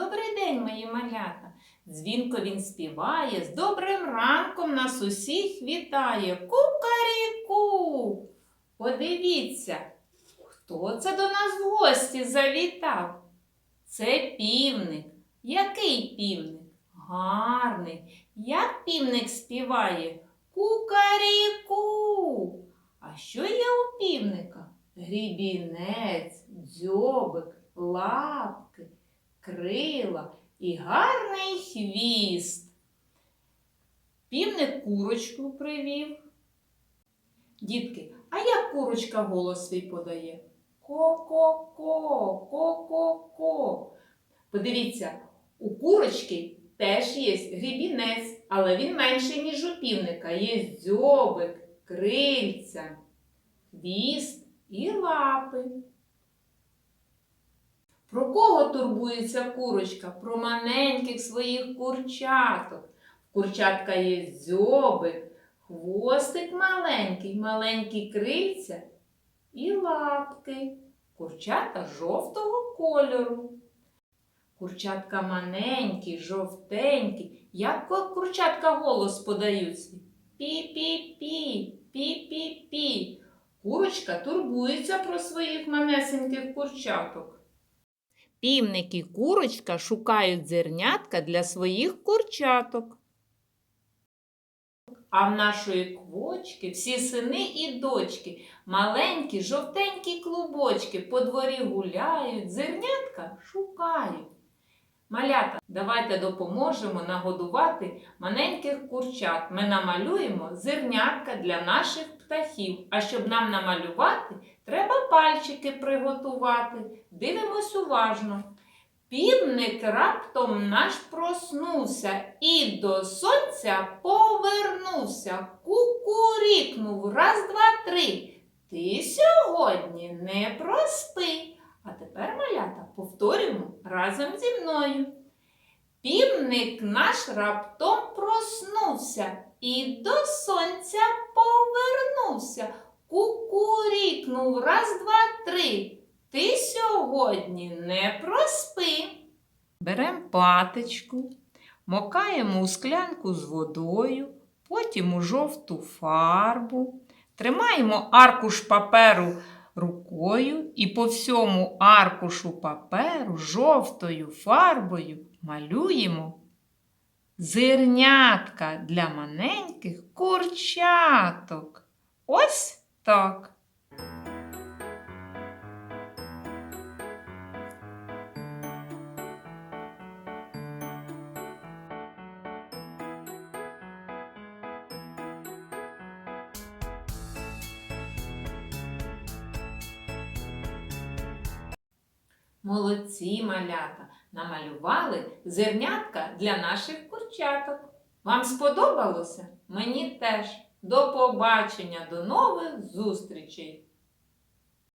Добрий день, мої малята. Дзвінко він співає, з добрим ранком нас усіх вітає. Кукаріку. Подивіться, хто це до нас в гості завітав? Це півник. Який півник? Гарний. Як півник співає? Кукаріку. А що є у півника? Грібінець, дзьобик, лапки, крила і гарний хвіст. Півник курочку привів. Дітки, а як курочка голос свій подає? Ко-ко-ко, ко-ко-ко. Подивіться, у курочки теж є грібінець, але він менший, ніж у півника. Є дзьобик, крильця, хвіст і лапи. Про кого турбується курочка? Про маленьких своїх курчаток. Курчатка є дзьобик, хвостик маленький, маленькі крильця і лапки. Курчата жовтого кольору. Курчатка маленькі, жовтенькі. Як курчатка голос подають свій? Пі-пі-пі, пі-пі-пі. Курочка турбується про своїх манесеньких курчаток. Півник і курочка шукають зернятка для своїх курчаток. А в нашої квочки всі сини і дочки, маленькі жовтенькі клубочки по дворі гуляють, зернятка шукають. Малята, давайте допоможемо нагодувати маленьких курчат. Ми намалюємо зернятка для наших птахів. А щоб нам намалювати, треба пальчики приготувати. Дивимось уважно. Півник раптом наш проснувся і до сонця повернувся. Кукурікнув раз, два, три. Ти сьогодні не проспи. А тепер, малята, повторюємо разом зі мною. Півник наш раптом проснувся і до сонця повернувся. Кукурікнув раз, два, три. Ти сьогодні не проспи. Беремо паточку, мокаємо у склянку з водою, потім у жовту фарбу, тримаємо аркуш паперу рукою і по всьому аркушу паперу жовтою фарбою малюємо зернятка для маленьких курчаток. Ось так. Молодці малята! Намалювали зернятка для наших курчаток. Вам сподобалося? Мені теж. До побачення, до нових зустрічей!